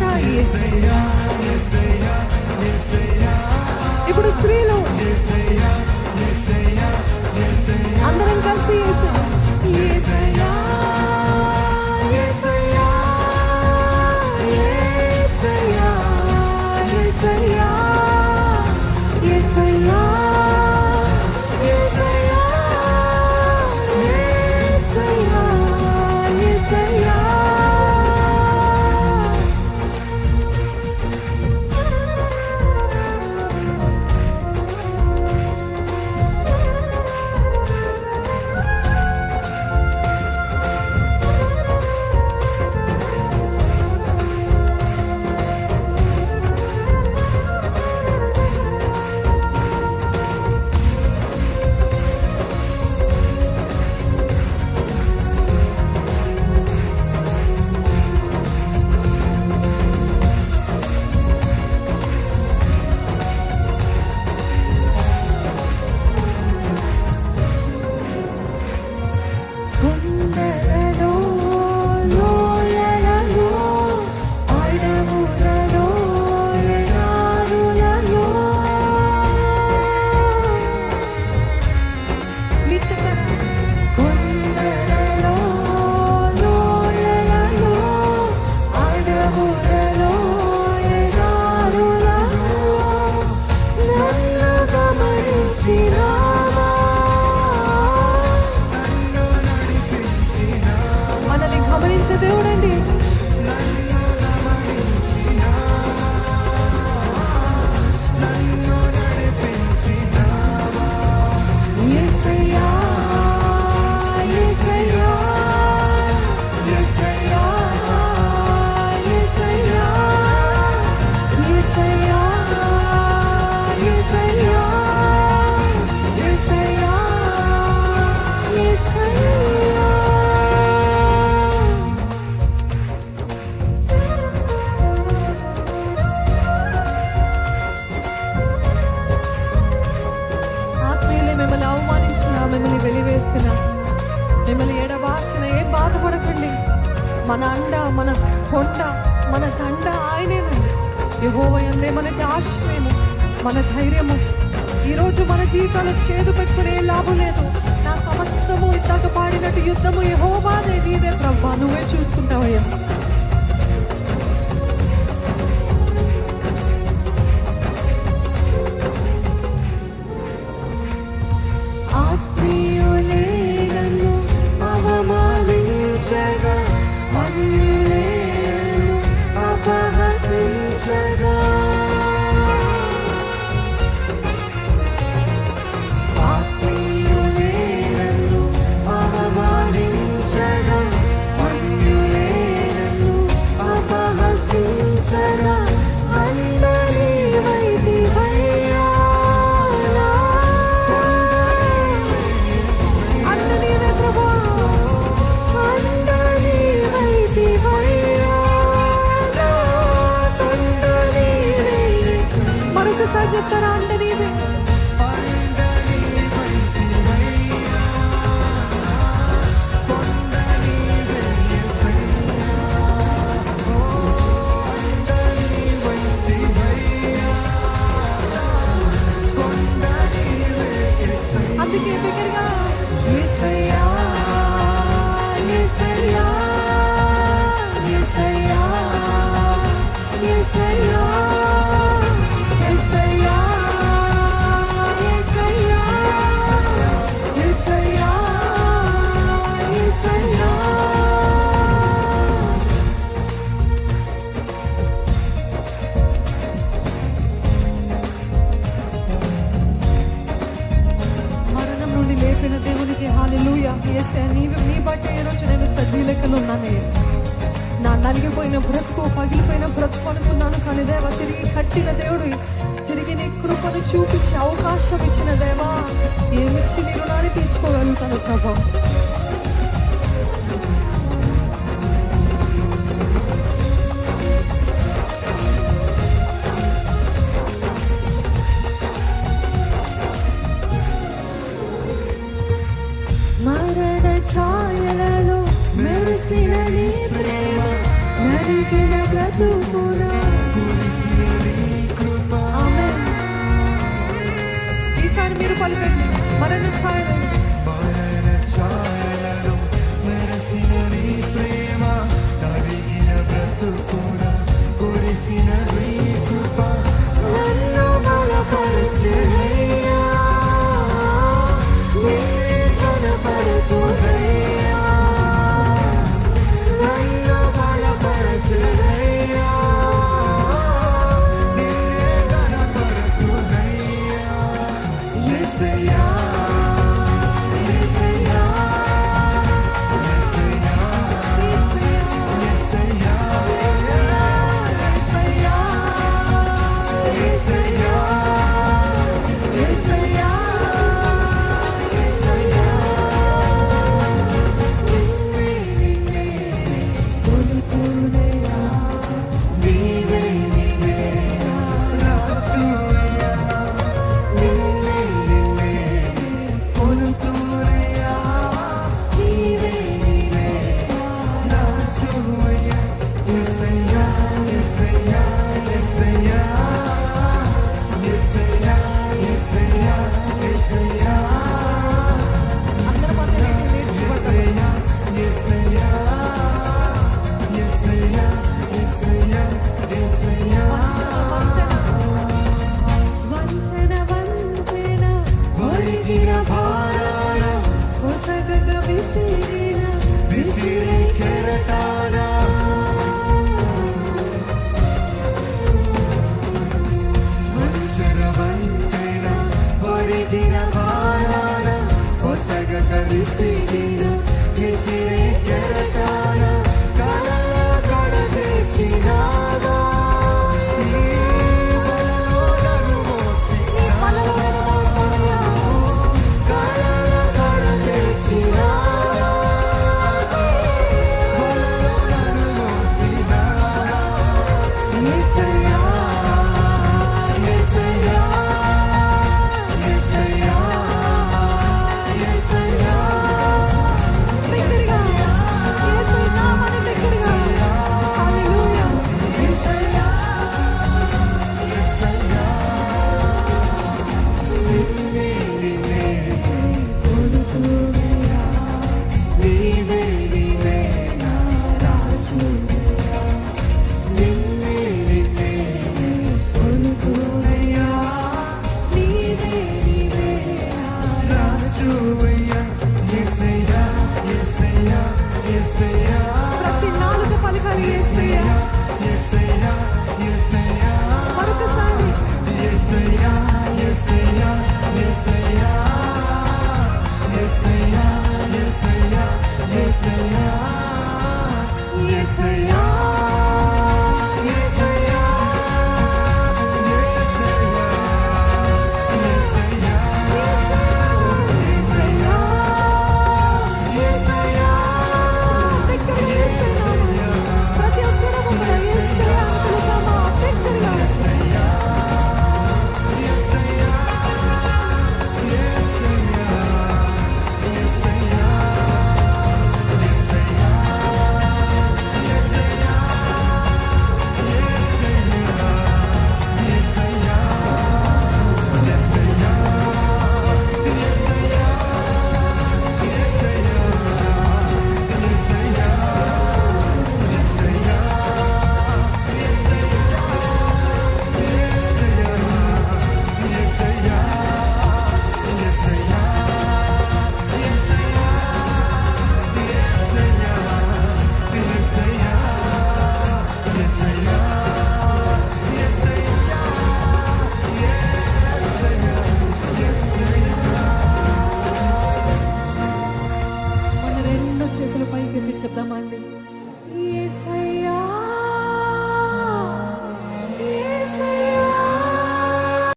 Trairá. మిమ్మల్ని మిమ్మల్ని ఎడబాసిన ఏం బాధపడకండి. మన అండ మన కొండ మన దండ ఆయనేనండి. యహోవయందే మనకి ఆశ్రయము మన ధైర్యము. ఈరోజు మన జీవితాలు చేదు పెట్టుకునే లాభం లేదు. నా సమస్తము ఇంతకు పాడినట్టు యుద్ధము యహోవాదే నీదే ప్రభా. నువ్వే చూసుకుంటావయ్యా లేపిన దేవునికి హాలిలుయ. ఎస్తే నీ నీ బట్టే ఈరోజు నేను సజీలెక్కలు ఉన్నాను నా నలిగిపోయిన బ్రతుకు పగిలిపోయిన బ్రతుకు అనుకున్నాను కానీ దేవా తిరిగి కట్టిన దేవుడు తిరిగి నీ కృపను చూపించే అవకాశం ఇచ్చిన దేవా. ఏమిచ్చి నీ రుణాన్ని తీర్చుకోగలుగుతాను ప్రభా? బ్రతుకున ఈసారి మీరు పలకండి మరణ ఛాయలు